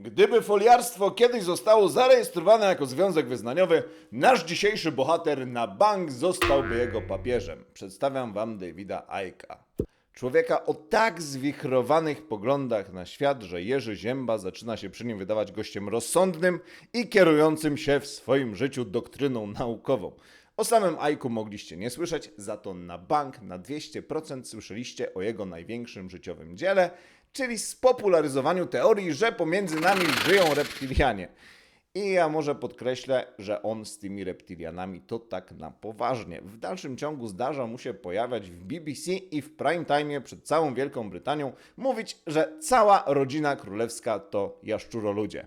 Gdyby foliarstwo kiedyś zostało zarejestrowane jako związek wyznaniowy, nasz dzisiejszy bohater na bank zostałby jego papieżem. Przedstawiam wam Davida Aika. Człowieka o tak zwichrowanych poglądach na świat, że Jerzy Zięba zaczyna się przy nim wydawać gościem rozsądnym i kierującym się w swoim życiu doktryną naukową. O samym Aiku mogliście nie słyszeć, za to na bank na 200% słyszeliście o jego największym życiowym dziele, czyli spopularyzowaniu teorii, że pomiędzy nami żyją reptilianie. I ja może podkreślę, że on z tymi reptilianami to tak na poważnie. W dalszym ciągu zdarza mu się pojawiać w BBC i w prime time przed całą Wielką Brytanią mówić, że cała rodzina królewska to jaszczuroludzie.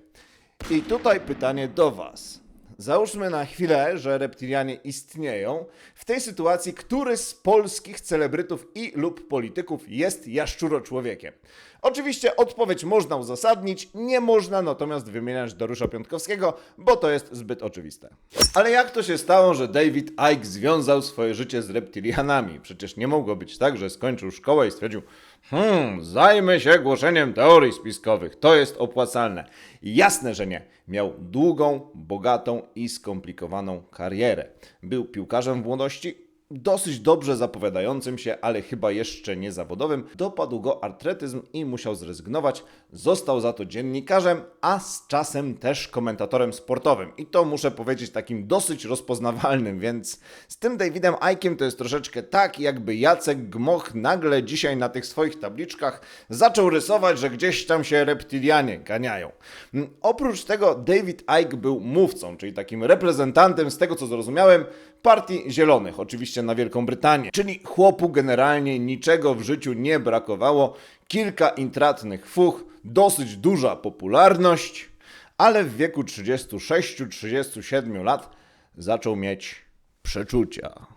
I tutaj pytanie do Was. Załóżmy na chwilę, że reptilianie istnieją. W tej sytuacji, który z polskich celebrytów i lub polityków jest jaszczuro człowiekiem? Oczywiście odpowiedź można uzasadnić, nie można natomiast wymieniać Dariusza Piątkowskiego, bo to jest zbyt oczywiste. Ale jak to się stało, że David Icke związał swoje życie z reptilianami? Przecież nie mogło być tak, że skończył szkołę i stwierdził Hmm, zajmę się głoszeniem teorii spiskowych, to jest opłacalne. Jasne, że nie. Miał długą, bogatą i skomplikowaną karierę. Był piłkarzem w młodości, dosyć dobrze zapowiadającym się, ale chyba jeszcze nie zawodowym, dopadł go artretyzm i musiał zrezygnować. Został za to dziennikarzem, a z czasem też komentatorem sportowym. I to muszę powiedzieć takim dosyć rozpoznawalnym, więc z tym Davidem Aikiem to jest troszeczkę tak, jakby Jacek Gmoch nagle dzisiaj na tych swoich tabliczkach zaczął rysować, że gdzieś tam się reptilianie ganiają. Mm, Oprócz tego David Icke był mówcą, czyli takim reprezentantem, z tego co zrozumiałem, Partii Zielonych, oczywiście na Wielką Brytanię. Czyli chłopu generalnie niczego w życiu nie brakowało, kilka intratnych fuch, dosyć duża popularność, ale w wieku 36-37 lat zaczął mieć przeczucia.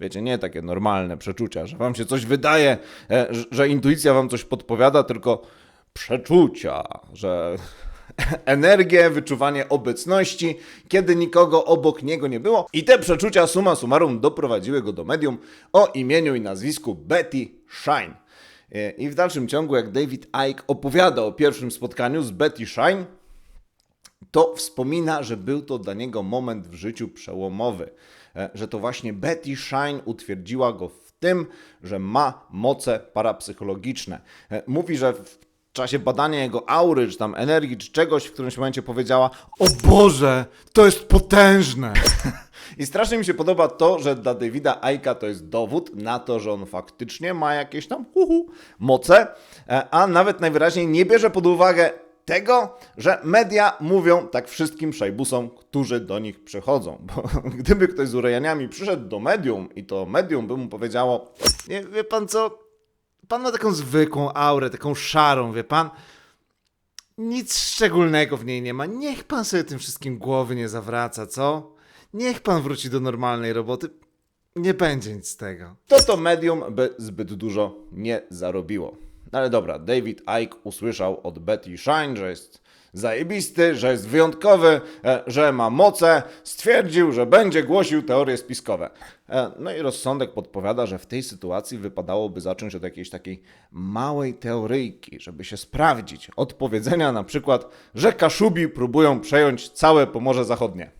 Wiecie, nie takie normalne przeczucia, że wam się coś wydaje, e, że intuicja wam coś podpowiada, tylko przeczucia, że energię, wyczuwanie obecności, kiedy nikogo obok niego nie było. I te przeczucia summa summarum doprowadziły go do medium o imieniu i nazwisku Betty Shine. E, I w dalszym ciągu, jak David Icke opowiada o pierwszym spotkaniu z Betty Shine, to wspomina, że był to dla niego moment w życiu przełomowy. E, Że to właśnie Betty Shine utwierdziła go w tym, że ma moce parapsychologiczne. E, Mówi, że w czasie badania jego aury, czy tam energii, czy czegoś w którymś momencie powiedziała: O Boże, to jest potężne! I strasznie mi się podoba to, że dla Davida Aika to jest dowód na to, że on faktycznie ma jakieś tam huhu, moce, e, a nawet najwyraźniej nie bierze pod uwagę tego, że media mówią tak wszystkim szajbusom, którzy do nich przychodzą. Bo gdyby ktoś z urejaniami przyszedł do medium i to medium by mu powiedziało, nie, wie pan co, pan ma taką zwykłą aurę, taką szarą, wie pan, nic szczególnego w niej nie ma. Niech pan sobie tym wszystkim głowy nie zawraca, co? Niech pan wróci do normalnej roboty. Nie będzie nic z tego. To to medium by zbyt dużo nie zarobiło. No ale dobra, David Icke usłyszał od Betty Shine, że jest zajebisty, że jest wyjątkowy, e, że ma moce. Stwierdził, że będzie głosił teorie spiskowe. E, No i rozsądek podpowiada, że w tej sytuacji wypadałoby zacząć od jakiejś takiej małej teoryjki, żeby się sprawdzić. Od powiedzenia na przykład, że Kaszubi próbują przejąć całe Pomorze Zachodnie.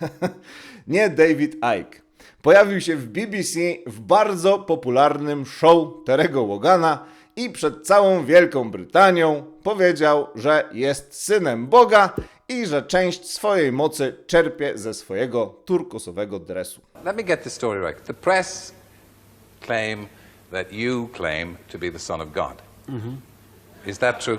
Nie David Icke. Pojawił się w BBC w bardzo popularnym show Terego Łogana i przed całą Wielką Brytanią powiedział, że jest synem Boga i że część swojej mocy czerpie ze swojego turkosowego dresu. Let me get this story right. The press claim that you claim to be the Son of God. Is that true?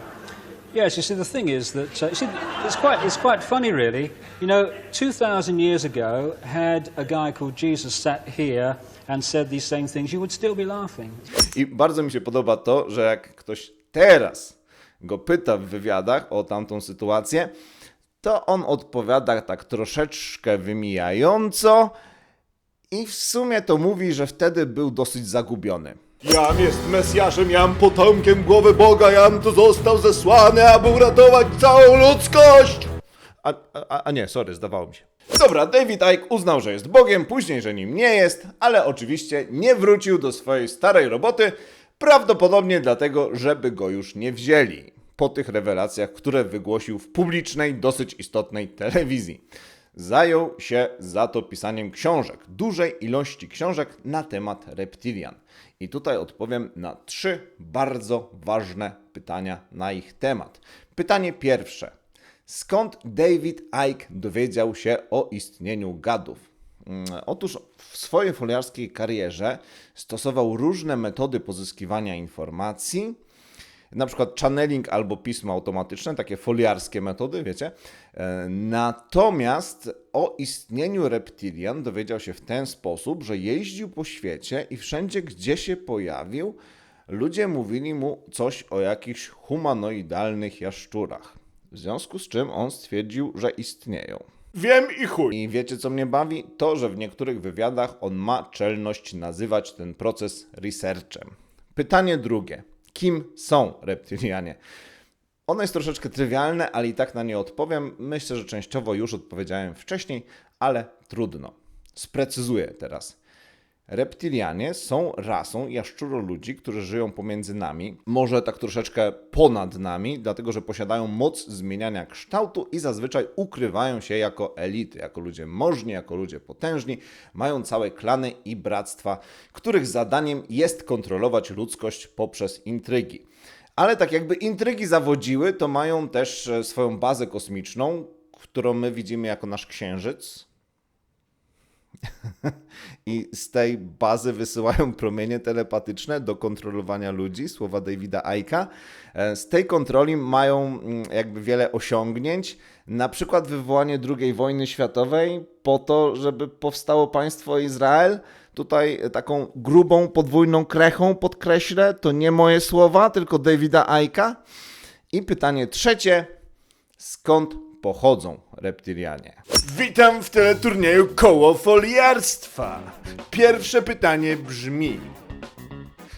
Yes, you see, the thing is that uh, you see, it's quite it's quite funny, really. You know, two thousand years ago, had a guy called Jesus sat here and said these same things, you would still be laughing. I bardzo mi się podoba to, że jak ktoś teraz go pyta w wywiadach o tamtą sytuację, to on odpowiada tak troszeczkę wymijająco i w sumie to mówi, że wtedy był dosyć zagubiony. Jam jest Mesjaszem, jam potomkiem głowy Boga, jam tu został zesłany, aby uratować całą ludzkość! A, a, a nie, sorry, zdawało mi się. Dobra, David Icke uznał, że jest Bogiem, później, że nim nie jest, ale oczywiście nie wrócił do swojej starej roboty, prawdopodobnie dlatego, żeby go już nie wzięli. po tych rewelacjach, które wygłosił w publicznej, dosyć istotnej telewizji. Zajął się za to pisaniem książek, dużej ilości książek na temat reptilian. I tutaj odpowiem na trzy bardzo ważne pytania na ich temat. Pytanie pierwsze. Skąd David Icke dowiedział się o istnieniu gadów? Mm, Otóż w swojej foliarskiej karierze stosował różne metody pozyskiwania informacji, na przykład channeling albo pismo automatyczne, takie foliarskie metody, wiecie. E, Natomiast o istnieniu reptilian dowiedział się w ten sposób, że jeździł po świecie i wszędzie, gdzie się pojawił, ludzie mówili mu coś o jakichś humanoidalnych jaszczurach. W związku z czym on stwierdził, że istnieją. Wiem i chuj. I wiecie, co mnie bawi? To, że w niektórych wywiadach on ma czelność nazywać ten proces researchem. Pytanie drugie. Kim są reptilianie? Ono jest troszeczkę trywialne, ale i tak na nie odpowiem. Myślę, że częściowo już odpowiedziałem wcześniej, ale trudno. Sprecyzuję teraz. Reptilianie są rasą jaszczuroludzi, którzy żyją pomiędzy nami, może tak troszeczkę ponad nami, dlatego że posiadają moc zmieniania kształtu i zazwyczaj ukrywają się jako elity, jako ludzie możni, jako ludzie potężni, mają całe klany i bractwa, których zadaniem jest kontrolować ludzkość poprzez intrygi. Ale tak jakby intrygi zawodziły, to mają też e, swoją bazę kosmiczną, którą my widzimy jako nasz księżyc, i z tej bazy wysyłają promienie telepatyczne do kontrolowania ludzi, słowa Davida Aika. E, Z tej kontroli mają mm, jakby wiele osiągnięć, na przykład wywołanie II wojny światowej po to, żeby powstało państwo Izrael. Tutaj taką grubą, podwójną krechą podkreślę, to nie moje słowa, tylko Davida Aika. I pytanie trzecie, skąd pochodzą reptilianie? Witam w teleturnieju Koło Foliarstwa. Pierwsze pytanie brzmi: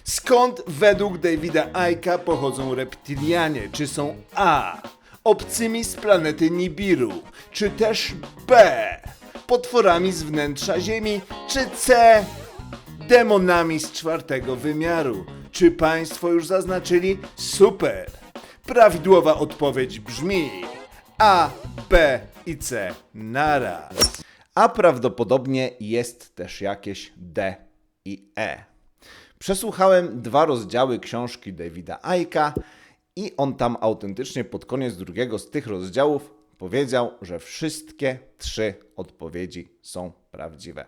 Skąd według Davida Aika pochodzą reptilianie? Czy są A. Obcymi z planety Nibiru? Czy też B. Potworami z wnętrza Ziemi? Czy C. Demonami z czwartego wymiaru? Czy Państwo już zaznaczyli? Super! Prawidłowa odpowiedź brzmi A, B i C naraz. a prawdopodobnie jest też jakieś D i E. Przesłuchałem dwa rozdziały książki Davida Aika i on tam autentycznie pod koniec drugiego z tych rozdziałów powiedział, że wszystkie trzy odpowiedzi są prawdziwe.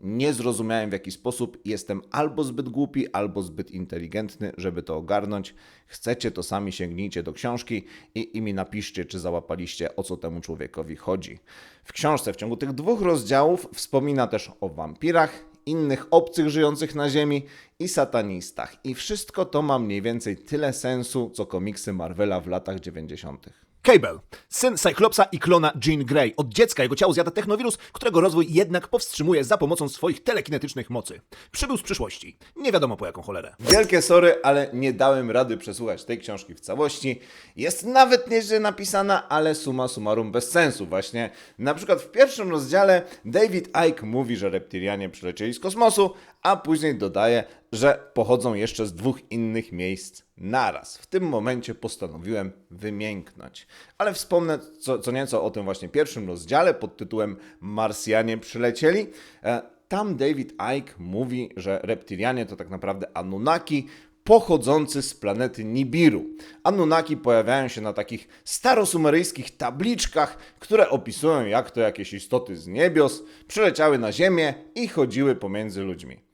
Nie zrozumiałem w jaki sposób jestem albo zbyt głupi, albo zbyt inteligentny, żeby to ogarnąć. Chcecie, to sami sięgnijcie do książki i, i mi napiszcie, czy załapaliście, o co temu człowiekowi chodzi. W książce w ciągu tych dwóch rozdziałów wspomina też o wampirach, innych obcych żyjących na Ziemi i satanistach. I wszystko to ma mniej więcej tyle sensu, co komiksy Marvela w latach 90. Cable, syn Cyclopsa i klona Jean Grey. Od dziecka jego ciało zjada technowirus, którego rozwój jednak powstrzymuje za pomocą swoich telekinetycznych mocy. Przybył z przyszłości. Nie wiadomo po jaką cholerę. Wielkie sorry, ale nie dałem rady przesłuchać tej książki w całości. Jest nawet nieźle napisana, ale suma summarum bez sensu. Właśnie na przykład w pierwszym rozdziale David Icke mówi, że reptilianie przylecieli z kosmosu, a później dodaje, że pochodzą jeszcze z dwóch innych miejsc naraz. W tym momencie postanowiłem wymięknąć. Ale wspomnę co, co nieco o tym właśnie pierwszym rozdziale pod tytułem Marsjanie przylecieli. E, Tam David Icke mówi, że reptilianie to tak naprawdę Anunnaki, pochodzący z planety Nibiru. Anunnaki pojawiają się na takich starosumeryjskich tabliczkach, które opisują jak to jakieś istoty z niebios przyleciały na Ziemię i chodziły pomiędzy ludźmi.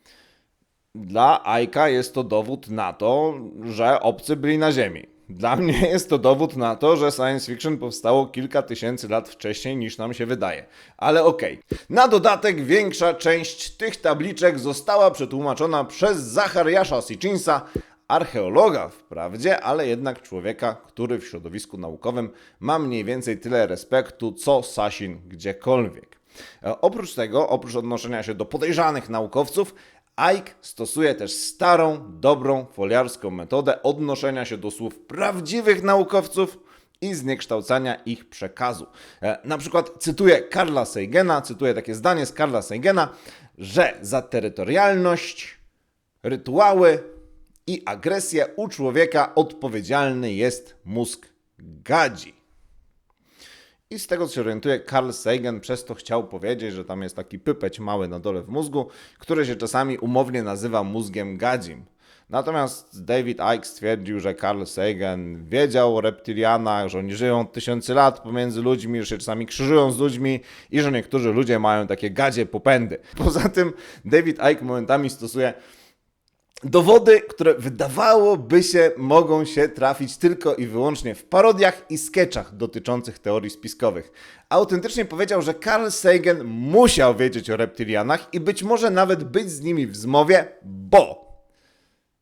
Dla Aika jest to dowód na to, że obcy byli na Ziemi. Dla mnie jest to dowód na to, że science fiction powstało kilka tysięcy lat wcześniej niż nam się wydaje. Ale okej. Na dodatek większa część tych tabliczek została przetłumaczona przez Zachariasza Sitchinsa, archeologa wprawdzie, ale jednak człowieka, który w środowisku naukowym ma mniej więcej tyle respektu co Sasin gdziekolwiek. E, Oprócz tego, oprócz odnoszenia się do podejrzanych naukowców, Ike stosuje też starą, dobrą foliarską metodę odnoszenia się do słów prawdziwych naukowców i zniekształcania ich przekazu. E, Na przykład cytuję Karla Seigena, cytuję takie zdanie z Karla Seigena, że za terytorialność, rytuały i agresję u człowieka odpowiedzialny jest mózg gadzi. I z tego co się orientuję, Carl Sagan przez to chciał powiedzieć, że tam jest taki pypeć mały na dole w mózgu, który się czasami umownie nazywa mózgiem gadzim. Natomiast David Icke stwierdził, że Carl Sagan wiedział o reptilianach, że oni żyją od tysięcy lat pomiędzy ludźmi, że się czasami krzyżują z ludźmi i że niektórzy ludzie mają takie gadzie popędy. Poza tym David Icke momentami stosuje Dowody, które wydawałoby się mogą się trafić tylko i wyłącznie w parodiach i sketchach dotyczących teorii spiskowych. Autentycznie powiedział, że Carl Sagan musiał wiedzieć o reptilianach i być może nawet być z nimi w zmowie, bo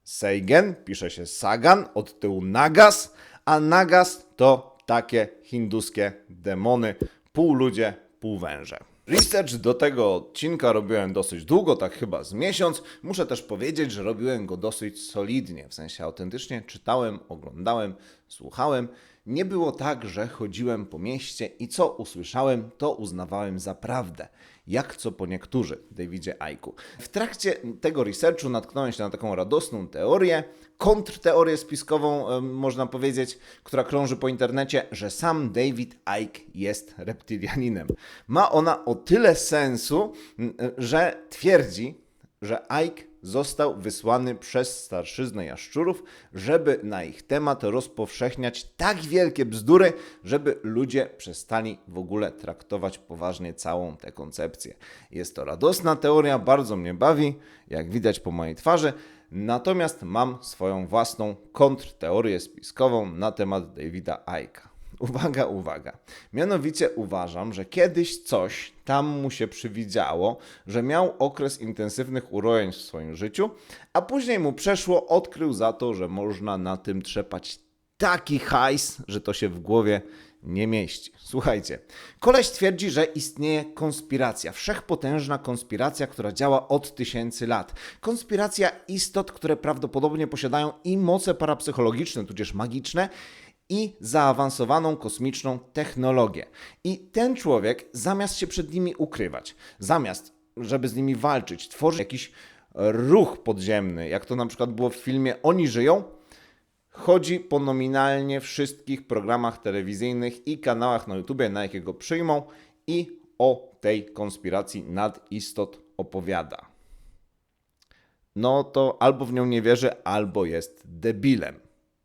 Sagan pisze się Sagan, od tyłu Nagas, a Nagas to takie hinduskie demony, pół ludzie, pół węże. Research do tego odcinka robiłem dosyć długo, tak chyba z miesiąc. Muszę też powiedzieć, że robiłem go dosyć solidnie, w sensie autentycznie czytałem, oglądałem, słuchałem. Nie było tak, że chodziłem po mieście i co usłyszałem, to uznawałem za prawdę. Jak co po niektórzy, Davidzie Aiku. W trakcie tego researchu natknąłem się na taką radosną teorię, kontrteorię spiskową, można powiedzieć, która krąży po internecie, że sam David Icke jest reptilianinem. Ma ona o tyle sensu, m, że twierdzi, że Ike został wysłany przez starszyznę jaszczurów, żeby na ich temat rozpowszechniać tak wielkie bzdury, żeby ludzie przestali w ogóle traktować poważnie całą tę koncepcję. Jest to radosna teoria, bardzo mnie bawi, jak widać po mojej twarzy. Natomiast mam swoją własną kontrteorię spiskową na temat Davida Icke'a. Uwaga, uwaga. Mianowicie uważam, że kiedyś coś tam mu się przywidziało, że miał okres intensywnych urojeń w swoim życiu, a później mu przeszło, odkrył za to, że można na tym trzepać taki hajs, że to się w głowie nie mieści. Słuchajcie, koleś twierdzi, że istnieje konspiracja, wszechpotężna konspiracja, która działa od tysięcy lat. Konspiracja istot, które prawdopodobnie posiadają i moce parapsychologiczne, tudzież magiczne, i zaawansowaną kosmiczną technologię. I ten człowiek, zamiast się przed nimi ukrywać, zamiast, żeby z nimi walczyć, tworzy jakiś ruch podziemny, jak to na przykład było w filmie Oni żyją, chodzi po nominalnie wszystkich programach telewizyjnych i kanałach na YouTube, na jakiego przyjmą i o tej konspiracji nadistot opowiada. No to albo w nią nie wierzy, albo jest debilem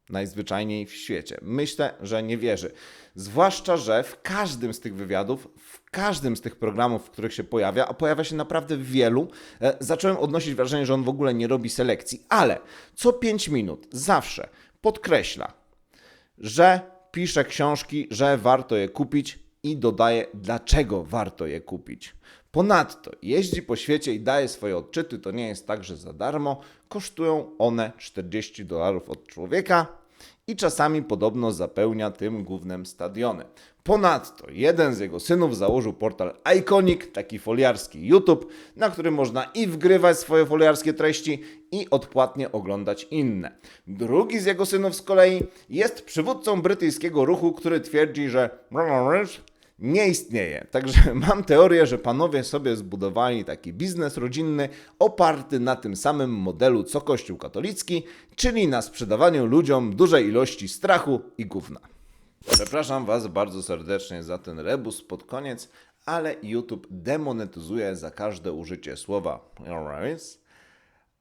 najzwyczajniej w świecie. Myślę, że nie wierzy. Zwłaszcza, że w każdym z tych wywiadów, w każdym z tych programów, w których się pojawia, a pojawia się naprawdę wielu, e, zacząłem odnosić wrażenie, że on w ogóle nie robi selekcji, ale co 5 minut zawsze podkreśla, że pisze książki, że warto je kupić i dodaje, dlaczego warto je kupić. Ponadto jeździ po świecie i daje swoje odczyty. To nie jest tak, że za darmo. Kosztują one 40 dolarów od człowieka i czasami podobno zapełnia tym głównym stadiony. Ponadto jeden z jego synów założył portal Iconic, taki foliarski YouTube, na którym można i wgrywać swoje foliarskie treści i odpłatnie oglądać inne. Drugi z jego synów z kolei jest przywódcą brytyjskiego ruchu, który twierdzi, że nie istnieje. Także mam teorię, że panowie sobie zbudowali taki biznes rodzinny oparty na tym samym modelu co Kościół katolicki, czyli na sprzedawaniu ludziom dużej ilości strachu i gówna. Przepraszam Was bardzo serdecznie za ten rebus pod koniec, ale YouTube demonetyzuje za każde użycie słowa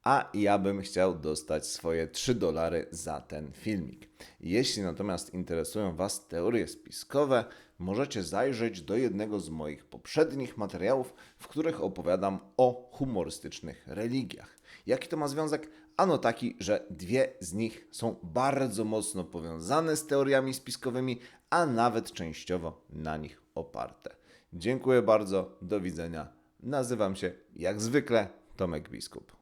a ja bym chciał dostać swoje 3 dolary za ten filmik. Jeśli natomiast interesują Was teorie spiskowe, możecie zajrzeć do jednego z moich poprzednich materiałów, w których opowiadam o humorystycznych religiach. Jaki to ma związek? Ano taki, że dwie z nich są bardzo mocno powiązane z teoriami spiskowymi, a nawet częściowo na nich oparte. Dziękuję bardzo, do widzenia. Nazywam się jak zwykle Tomek Biskup.